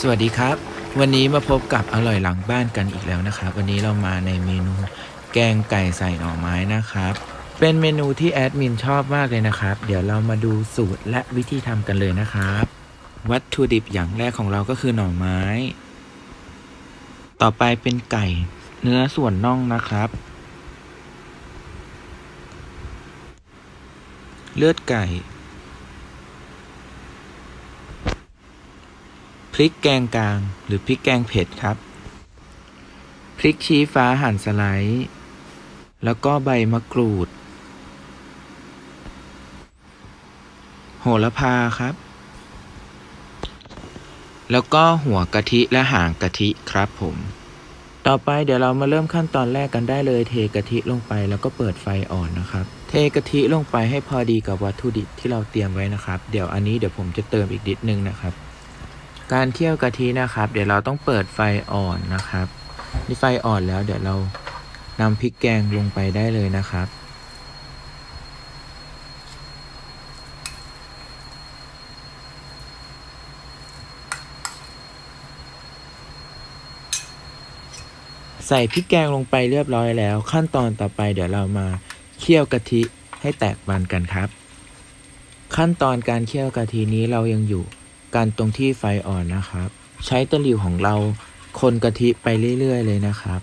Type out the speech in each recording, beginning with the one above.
สวัสดีครับ วันนี้มาพบกับอร่อยหลังบ้านกันอีกแล้วนะครับ วันนี้เรามาในเมนูแกงไก่ใส่หน่อไม้นะครับ เป็นเมนูที่แอดมินชอบมากเลยนะครับ เดี๋ยวเรามาดูสูตรและวิธีทำกันเลยนะครับ วัตถุดิบอย่างแรกของเราก็คือหน่อไม้ ต่อไปเป็นไก่ เนื้อส่วนน่องนะครับ เลือดไก่ พริกแกงกลาง หรือพริกแกงเผ็ดครับ พริกชี้ฟ้าหั่นสไลด์ แล้วก็ใบมะกรูด โหระพาครับ แล้วก็หัวกะทิและหางกะทิครับผม ต่อไปเดี๋ยวเรามาเริ่มขั้นตอนแรกกันได้เลยเทกะทิลงไปแล้วก็เปิดไฟอ่อนนะครับเทกะทิลงไปให้พอดีกับวัตถุดิบที่เราเตรียมไว้นะครับ เดี๋ยวอันนี้เดี๋ยวผมจะเติมอีกนิดนึงนะครับ การเคี่ยวกะทินะครับ เดี๋ยวเราต้องเปิดไฟอ่อนนะครับนี่ไฟอ่อนแล้วเดี๋ยวเรานำพริกแกงลงไปได้เลยนะครับ ใส่พริกแกงลงไปเรียบร้อยแล้ว ขั้นตอนต่อไปเดี๋ยวเรามาเคี่ยวกะทิให้แตกมันกันครับ ขั้นตอนการเคี่ยวกะทินี้เรายังอยู่ กันตรงที่ไฟอ่อนนะครับ ใช้ตะหลิวของเราคนกะทิไปเรื่อย ๆ เลยนะครับ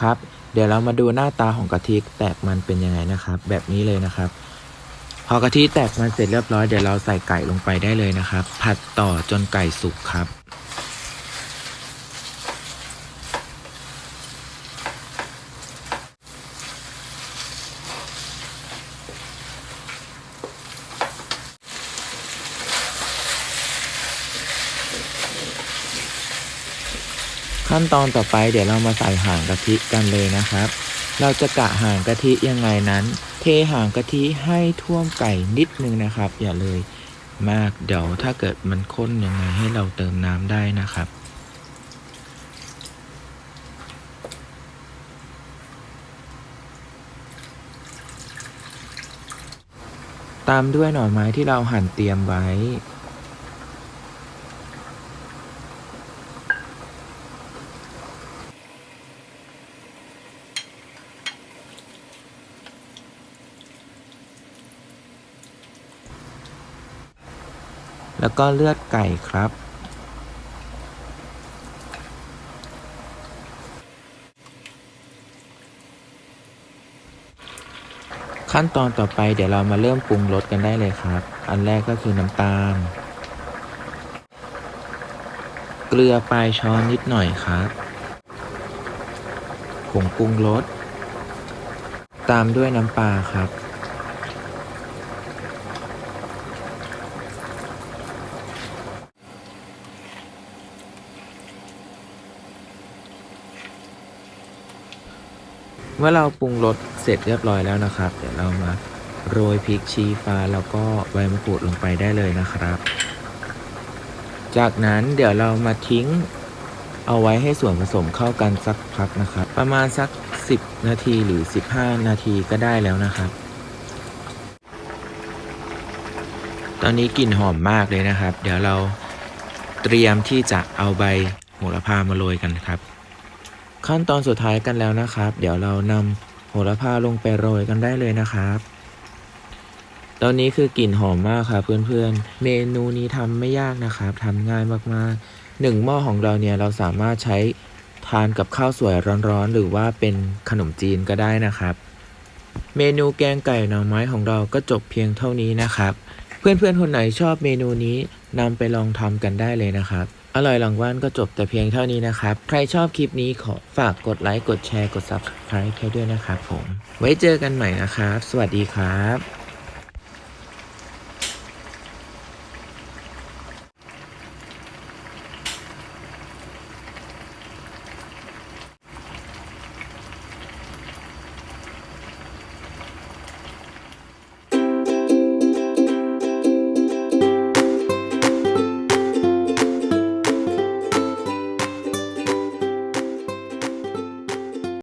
ครับ เดี๋ยวเรามาดูหน้าตาของกะทิแตกมันเป็นยังไงนะครับ แบบนี้เลยนะครับ พอกะทิแตกมันเสร็จเรียบร้อยเดี๋ยวเราใส่ไก่ลงไปได้เลยนะครับ ผัดต่อจนไก่สุกครับ ขั้นตอนต่อไปเดี๋ยวเรามาใส่หางกะทิกันเลยนะครับ เราจะกะหางกะทิยังไงนั้น เทหางกะทิให้ท่วมไก่นิดนึงนะครับ อย่าเลยมากเดี๋ยวถ้าเกิดมันข้นยังไงให้เราเติมน้ำได้นะครับตามด้วยหน่อไม้ที่เราหั่นเตรียมไว้ แล้วก็เลือดไก่ครับ ขั้นตอนต่อไปเดี๋ยวเรามาเริ่มปรุงรสกันได้เลยครับ อันแรกก็คือน้ำตาล เกลือปลายช้อนนิดหน่อยครับผงปรุงรสตามด้วยน้ำปลาครับ มื่อเราปรุงรสเสร็จเรียบร้อยแล้วนะครับ เดี๋ยวเรามาโรยพริกชี้ฟ้าแล้วก็ใบมะกรูดลงไปได้เลยนะครับ จากนั้นเดี๋ยวเรามาทิ้งเอาไว้ให้ส่วนผสมเข้ากันสักพักนะครับ ประมาณสัก 10 นาทีหรือ 15 นาทีก็ได้แล้วนะครับ ตอนนี้กลิ่นหอมมากเลยนะครับ เดี๋ยวเราเตรียมที่จะเอาใบโหระพามาโรยกันครับ ขั้นตอนสุดท้ายกันแล้วนะครับ เดี๋ยวเรานำโหระพาลงไปโรยกันได้เลยนะครับ ตอนนี้คือกลิ่นหอมมากครับเพื่อนๆ เมนูนี้ทำไม่ยากนะครับทำง่ายมากๆหนึ่งหม้อของเราเนี่ยเราสามารถใช้ทานกับข้าวสวยร้อนๆ หรือว่าเป็นขนมจีนก็ได้นะครับ เมนูแกงไก่หน่อไม้ของเราก็จบเพียงเท่านี้นะครับ เพื่อนๆคนไหนชอบเมนูนี้นำไปลองทำกันได้เลยนะครับ อร่อยหลังว่านก็จบแต่เพียงเท่านี้นะครับ ใครชอบคลิปนี้ขอฝากกดไลค์ กดแชร์ กด Subscribe ให้ด้วยนะครับผม ไว้เจอกันใหม่นะครับ สวัสดีครับ